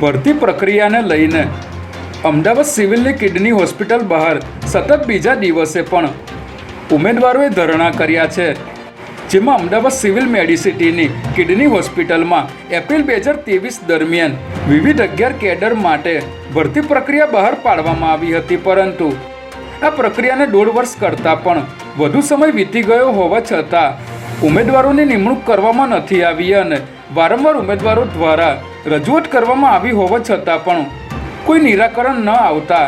ભરતી પ્રક્રિયાને લઈને અમદાવાદ સિવિલની કિડની હોસ્પિટલ બહાર સતત બીજા દિવસે પણ ઉમેદવારોએ ધરણા કર્યા છે. જેમાં અમદાવાદ સિવિલ મેડિસિટીની કિડની હોસ્પિટલમાં એપ્રિલ બે હજાર ત્રેવીસ દરમિયાન વિવિધ અગિયાર કેડર માટે ભરતી પ્રક્રિયા બહાર પાડવામાં આવી હતી, પરંતુ આ પ્રક્રિયાને દોઢ વર્ષ કરતાં પણ વધુ સમય વીતી ગયો હોવા છતાં ઉમેદવારોની નિમણૂક કરવામાં નથી આવી અને વારંવાર ઉમેદવારો દ્વારા રજૂઆત કરવામાં આવી હોવા છતાં પણ કોઈ નિરાકરણ ન આવતા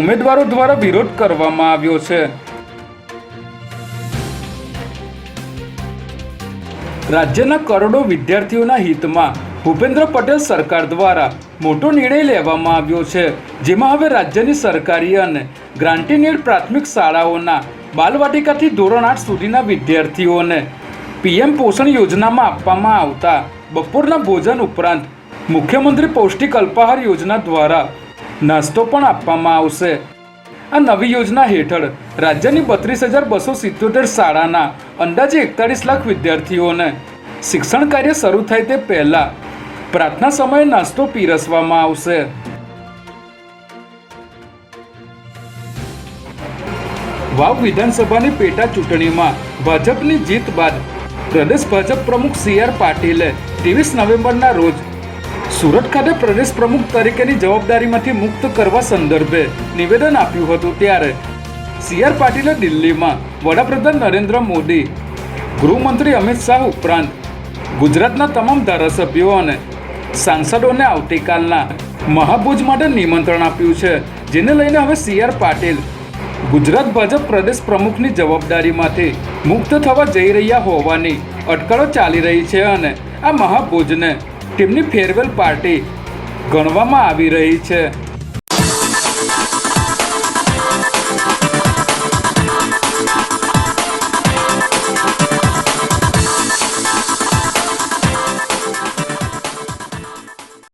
ઉમેદવારો દ્વારા વિરોધ કરવામાં આવ્યો છે. રાજ્યના કરોડો વિદ્યાર્થીઓના હિતમાં ભૂપેન્દ્ર પટેલ સરકાર દ્વારા મોટો નિર્ણય લેવામાં આવ્યો છે, જેમાં હવે રાજ્યની સરકારી અને ગ્રાન્ટીનેડ પ્રાથમિક શાળાઓના બાલવાટિકાથી ધોરણ આઠ સુધીના વિદ્યાર્થીઓને પીએમ પોષણ યોજનામાં આપવામાં આવતા બપોરના ભોજન ઉપરાંત મુખ્યમંત્રી પૌષ્ટિક અલ્પાહાર યોજના દ્વારા નાસ્તો પણ આપવામાં આવશે. આ નવી યોજના હેઠળ રાજ્યની બત્રીસ હજાર બસો સિત્યોતેર શાળાના અંદાજે એકતાળીસ લાખ વિદ્યાર્થીઓને શિક્ષણ કાર્ય શરૂ થાય તે પહેલાં પ્રાર્થના સમયે નાસ્તો પીરસવામાં આવશે. વાવ વિધાનસભાની પેટા ચૂંટણીમાં ભાજપની જીત બાદ પ્રદેશ ભાજપ પ્રમુખ સી આર પાટીલે ત્રેવીસ નવેમ્બરના રોજ સુરત ખાતે પ્રદેશ પ્રમુખ તરીકેની જવાબદારીમાંથી મુક્ત કરવા સંદર્ભે નિવેદન આપ્યું હતું ત્યારે સી આર પાટીલે દિલ્હીમાં વડાપ્રધાન નરેન્દ્ર મોદી, ગૃહમંત્રી અમિત શાહ ઉપરાંત ગુજરાતના તમામ ધારાસભ્યો અને સાંસદોને આવતીકાલના મહાભોજ માટે નિમંત્રણ આપ્યું છે, જેને લઈને હવે સી આર પાટીલ ગુજરાત ભાજપ પ્રદેશ પ્રમુખની જવાબદારીમાંથી મુક્ત થવા જઈ રહ્યા હોવાની અટકળો ચાલી રહી છે અને આ મહાભોજને તેમની ફેરવેલ પાર્ટી ગણવામાં આવી રહી છે.